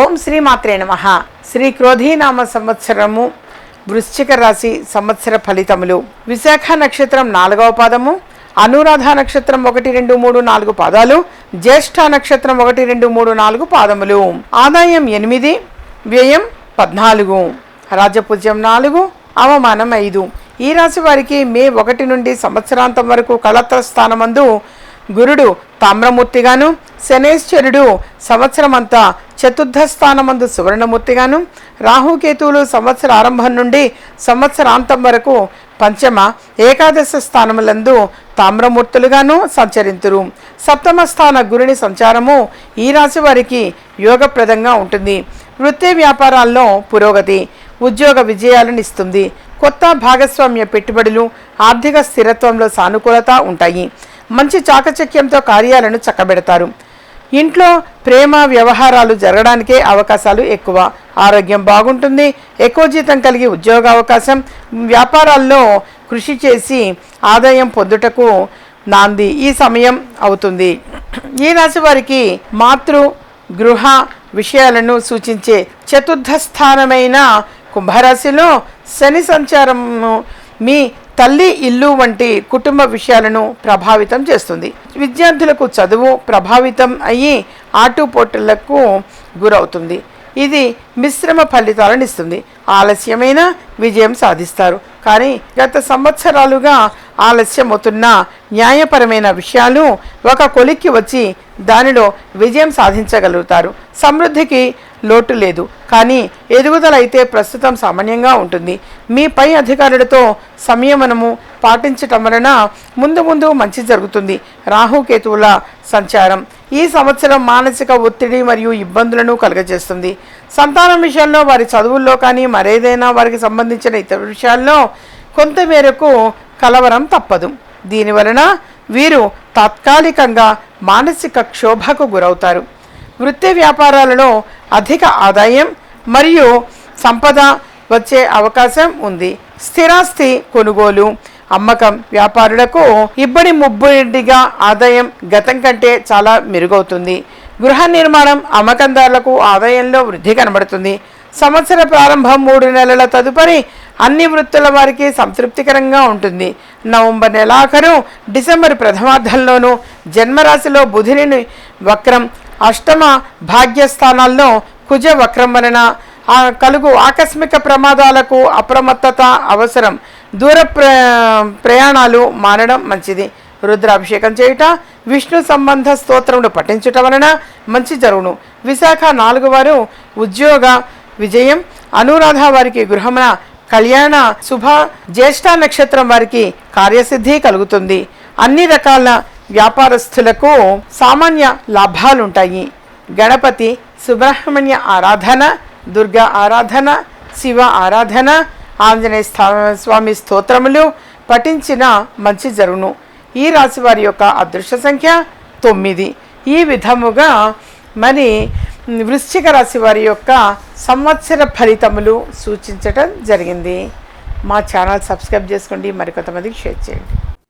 ఓం శ్రీ మాత్రే నమ. శ్రీ క్రోధీనామ సంవత్సరము వృశ్చిక రాశి సంవత్సర ఫలితములు. విశాఖ నక్షత్రం నాలుగవ పాదము అనురాధ నక్షత్రం ఒకటి రెండు మూడు నాలుగు పాదాలు జ్యేష్ఠ నక్షత్రం ఒకటి రెండు మూడు నాలుగు పాదములు. ఆదాయం ఎనిమిది వ్యయం పద్నాలుగు. రాజపూజ్యం నాలుగు అవమానం ఐదు. ఈ రాశి వారికి మే ఒకటి నుండి సంవత్సరాంతం వరకు కళత్ర స్థానమందు గురుడు తామ్రమూర్తిగాను శనేశ్వరుడు సంవత్సరమంతా చతుర్థ స్థానమందు సువర్ణమూర్తిగాను రాహుకేతువులు సంవత్సర ఆరంభం నుండి సంవత్సరాంతం వరకు పంచమ ఏకాదశ స్థానములందు తామ్రమూర్తులుగాను సంచరింతురు. సప్తమ స్థాన గురుని సంచారము ఈ రాశి వారికి యోగప్రదంగా ఉంటుంది. వృత్తి వ్యాపారాల్లో పురోగతి ఉద్యోగ విజయాలను ఇస్తుంది. కొత్త భాగస్వామ్య పెట్టుబడులు ఆర్థిక స్థిరత్వంలో సానుకూలత ఉంటాయి. మంచి చాకచక్యంతో కార్యాలను చక్కబెడతారు. ఇంట్లో ప్రేమ వ్యవహారాలు జరగడానికే అవకాశాలు ఎక్కువ. ఆరోగ్యం బాగుంటుంది ఎక్కువ జీతం కలిగి ఉద్యోగ అవకాశం. వ్యాపారాల్లో కృషి చేసి ఆదాయం పొందుటకు నాంది ఈ సమయం అవుతుంది. ఈ రాశి వారికి మాతృ గృహ విషయాలను సూచించే చతుర్థ స్థానమైన కుంభరాశిలో శని సంచారము మీ తల్లి ఇల్లు వంటి కుటుంబ విషయాలను ప్రభావితం చేస్తుంది. విద్యార్థులకు చదువు ప్రభావితం అయ్యి ఆటుపోటులకు గురవుతుంది. ఇది మిశ్రమ ఫలితాలను ఇస్తుంది. ఆలస్యమైన విజయం సాధిస్తారు. కానీ గత సంవత్సరాలుగా ఆలస్యమవుతున్న న్యాయపరమైన విషయాలు ఒక కొలిక్కి వచ్చి దానిలో విజయం సాధించగలుగుతారు. సమృద్ధికి లోటు లేదు. కానీ ఎదుగుదల అయితే ప్రస్తుతం సామాన్యంగా ఉంటుంది. మీ పై అధికారులతో సంయమనము పాటించటం వలన ముందు ముందు మంచి జరుగుతుంది. రాహుకేతువుల సంచారం ఈ సంవత్సరం మానసిక ఒత్తిడి మరియు ఇబ్బందులను కలుగజేస్తుంది. సంతానం విషయంలో వారి చదువుల్లో కానీ మరేదైనా వారికి సంబంధించిన ఇతర విషయాల్లో కొంతమేరకు కలవరం తప్పదు. దీని వలన వీరు తాత్కాలికంగా మానసిక క్షోభకు గురవుతారు. వృత్తి వ్యాపారాలలో అధిక ఆదాయం మరియు సంపద వచ్చే అవకాశం ఉంది. స్థిరాస్తి కొనుగోలు అమ్మకం వ్యాపారులకు ఇబ్బడి ముబ్బడిగా ఆదాయం గతం కంటే చాలా మెరుగవుతుంది. గృహ నిర్మాణం అమ్మకందారులకు ఆదాయంలో వృద్ధి కనబడుతుంది. సంవత్సర ప్రారంభం మూడు నెలల తదుపరి అన్ని వృత్తుల వారికి సంతృప్తికరంగా ఉంటుంది. నవంబర్ నెలాఖరు డిసెంబర్ ప్రథమార్థంలోనూ జన్మరాశిలో బుధుని వక్రం అష్టమ భాగ్యస్థానాల్లో కుజ వక్రం వలన కలుగు ఆకస్మిక ప్రమాదాలకు అప్రమత్తత అవసరం. దూర ప్ర ప్రయాణాలు మానడం మంచిది. రుద్రాభిషేకం చేయుట విష్ణు సంబంధ స్తోత్రమును పఠించటం వలన మంచి జరుగును. విశాఖ నాలుగు వారు ఉద్యోగ విజయం అనురాధ వారికి గృహమున కళ్యాణ శుభ జ్యేష్ఠ నక్షత్రం వారికి కార్యసిద్ధి కలుగుతుంది. అన్ని రకాల వ్యాపారస్తులకు సామాన్య లాభాలుంటాయి. గణపతి సుబ్రహ్మణ్య ఆరాధన దుర్గా ఆరాధన శివ ఆరాధన ఆంజనేయ స్వామి స్తోత్రములు పఠించిన మంచి జరుగును ఈ రాశి వారి యొక్క అదృష్ట సంఖ్య తొమ్మిది. ఈ విధముగా మరి వృశ్చిక రాశి వారి యొక్క సంవత్సర ఫలితములు సూచించటం జరిగింది. మా ఛానల్ సబ్స్క్రైబ్ చేసుకోండి. మరికొంతమందికి షేర్ చేయండి.